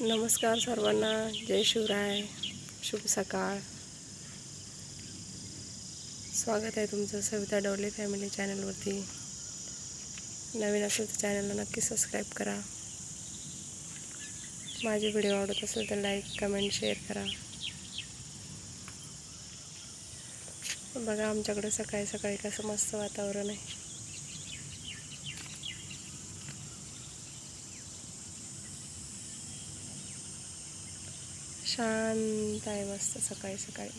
नमस्कार सर्वांना. जय शिवराय. शुभ सकाळ. स्वागत आहे तुमचं सविता डवले फॅमिली चॅनलवरती. नवीन असेल तर चॅनलला नक्की सबस्क्राईब करा. माझे व्हिडिओ आवडत असेल तर लाईक कमेंट शेअर करा. बघा आमच्याकडे सकाळी सकाळी कसं मस्त वातावरण आहे. शांत आहे मस्त सकाळी सकाळी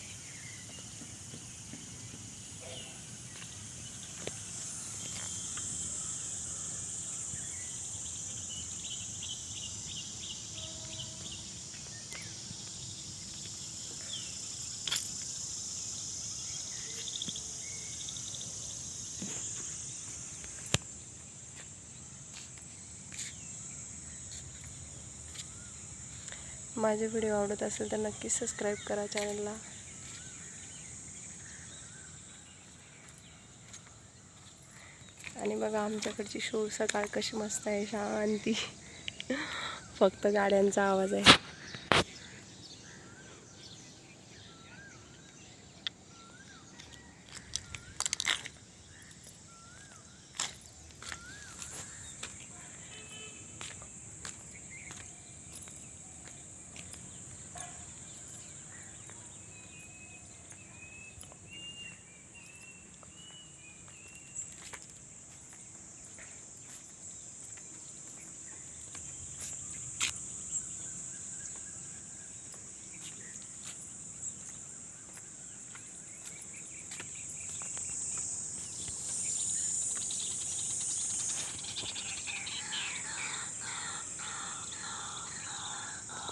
माझे व्हिडिओ आवडत असेल तर नक्की सबस्क्राईब करा चॅनलला आणि बघा आमच्याकडची शोर सकाळ कशी मस्त आहे शांती. फक्त गाड्यांचा आवाज आहे.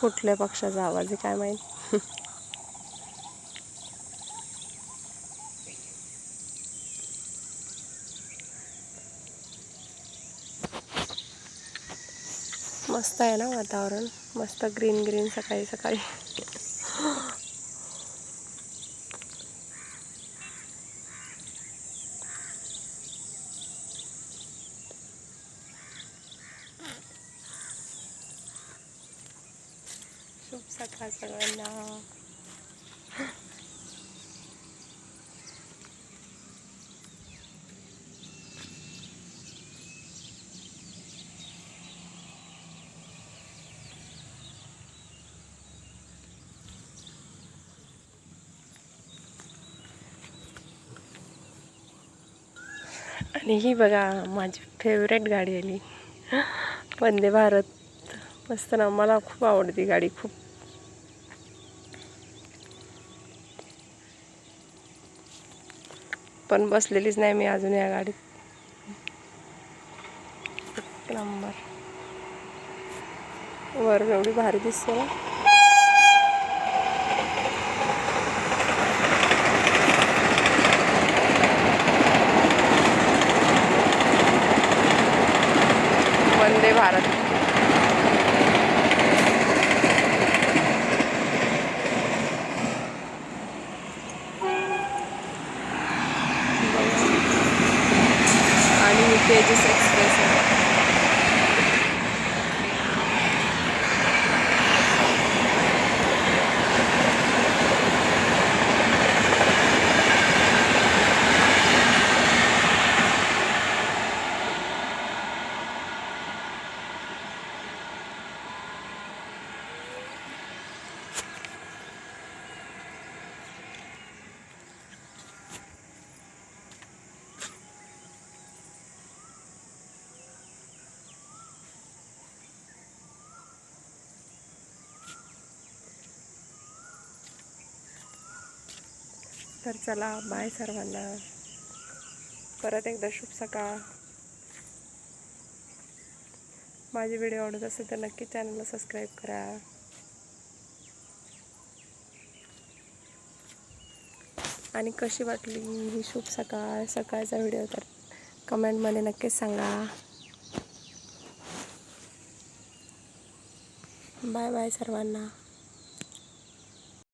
कुठल्या पक्षाचा आवाज आहे काय माहीत? मस्त आहे ना वातावरण. मस्त ग्रीन ग्रीन सकाळी सकाळी शुभ सकाळ सगळ्यांना. आणि ही बघा माझी फेवरेट गाडी आली. वंदे भारत. मस्त ना मला खूप आवडती गाडी खूप पण बसलेलीच नाही मी अजून या गाडीत. नंबर. वर एवढी भारी दिसते ना. वंदे भारत आणि तेजस एक्सप्रेस आहे तर चला बाय सर्वांना. परत एकदा शुभ सकाळ. माझे व्हिडिओ आवडत असेल तर नक्की चॅनलला सबस्क्राईब करा. आणि कशी वाटली ही शुभ सकाळ सकाळचा व्हिडिओ तर कमेंटमध्ये नक्कीच सांगा. बाय बाय सर्वांना.